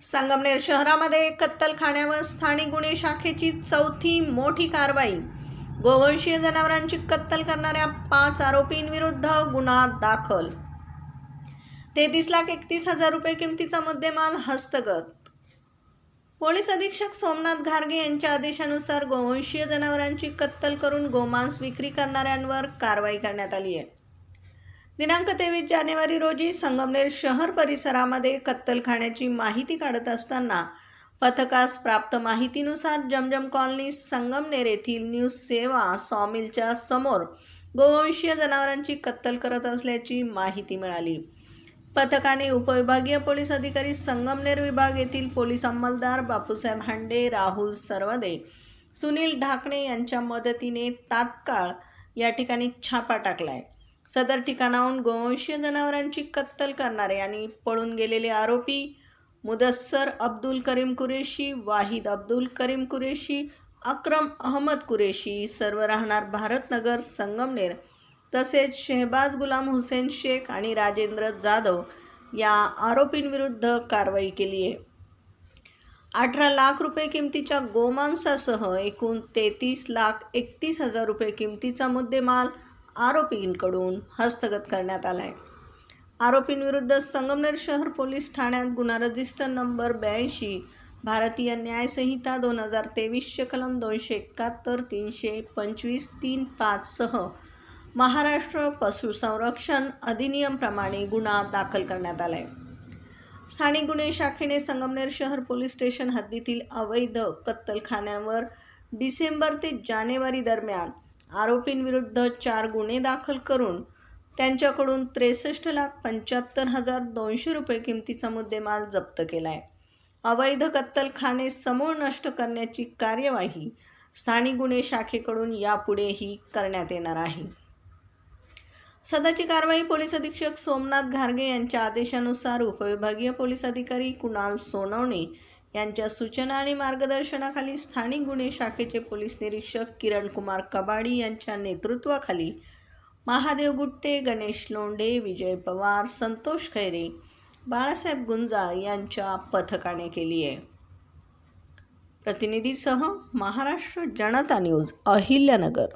संगमनेर शहरामध्ये कत्तलखान्यावर स्थानिक गुन्हे शाखेची चौथी मोठी कारवाई. गोवंशीय जनावरांची कत्तल करणाऱ्या पाच आरोपींविरुद्ध गुन्हा दाखल. तेहतीस लाख एकतीस हजार रुपये किमतीचा मुद्देमाल हस्तगत. पोलीस अधीक्षक सोमनाथ घारगे यांच्या आदेशानुसार गोवंशीय जनावरांची कत्तल करून गोमांस विक्री करणाऱ्यांवर कारवाई करण्यात आली आहे. दिनांक तेवीस जानेवारी रोजी संगमनेर शहर परिसरामध्ये कत्तलखान्याची माहिती काढत असताना पथकास प्राप्त माहितीनुसार जमजम कॉलनी संगमनेर येथील न्यूज सेवा सॉमिलच्या समोर गोवंशीय जनावरांची कत्तल करत असल्याची माहिती मिळाली. पथकाने उपविभागीय पोलीस अधिकारी संगमनेर विभाग येथील पोलीस अंमलदार बापूसाहेब हांडे राहुल सरवदे सुनील ढाकणे यांच्या मदतीने तात्काळ या ठिकाणी छापा टाकलाय. सदर ठिकाणाहून गोवंशीय जनावरांची कत्तल करणारे आणि पळून गेलेले आरोपी मुदस्सर अब्दुल करीम कुरेशी वाहिद अब्दुल करीम कुरेशी अक्रम अहमद कुरेशी सर्व राहणार भारतनगर संगमनेर. तसेच शेहबाज गुलाम हुसेन शेख आणि राजेंद्र जाधव या आरोपींविरुद्ध कारवाई केली आहे. अठरा लाख रुपये किमतीच्या गोमांसासह एकूण तेहतीस लाख एकतीस हजार रुपये किमतीचा मुद्देमाल आरोपींकडून हस्तगत करण्यात आला आहे आरोपींविरुद्ध संगमनेर शहर पोलीस ठाण्यात गुन्हा रजिस्टर नंबर ब्याऐंशी भारतीय न्यायसंहिता दोन हजार तेवीसचे कलम दोनशे एकाहत्तर तीनशे पंचवीस तीन पाचसह महाराष्ट्र पशुसंरक्षण अधिनियमप्रमाणे गुन्हा दाखल करण्यात आला आहे स्थानिक गुन्हे शाखेने संगमनेर शहर पोलीस स्टेशन हद्दीतील अवैध कत्तलखान्यांवर डिसेंबर ते जानेवारी दरम्यान आरोपींविरुद्ध चार गुन्हे दाखल करून त्यांच्याकडून त्रेसष्ट लाख पंच्याहत्तर हजार दोनशे रुपये किमतीचा मुद्देमाल जप्त केला आहे अवैध कत्तलखाने समूळ नष्ट करण्याची कार्यवाही स्थानिक गुन्हे शाखेकडून यापुढेही करण्यात येणार आहे. सदाची कारवाई पोलीस अधीक्षक सोमनाथ घारगे यांच्या आदेशानुसार उपविभागीय पोलीस अधिकारी कुणाल सोनवणे यांच्या सूचना आणि मार्गदर्शनाखाली स्थानिक गुन्हे शाखेचे पोलीस निरीक्षक किरण कुमार कबाडी यांच्या नेतृत्वाखाली महादेव गुट्टे गणेश लोंढे विजय पवार संतोष खैरे बाळासाहेब गुंजाळ यांच्या पथकाने केली आहे. प्रतिनिधीसह महाराष्ट्र जनता न्यूज अहिल्यानगर.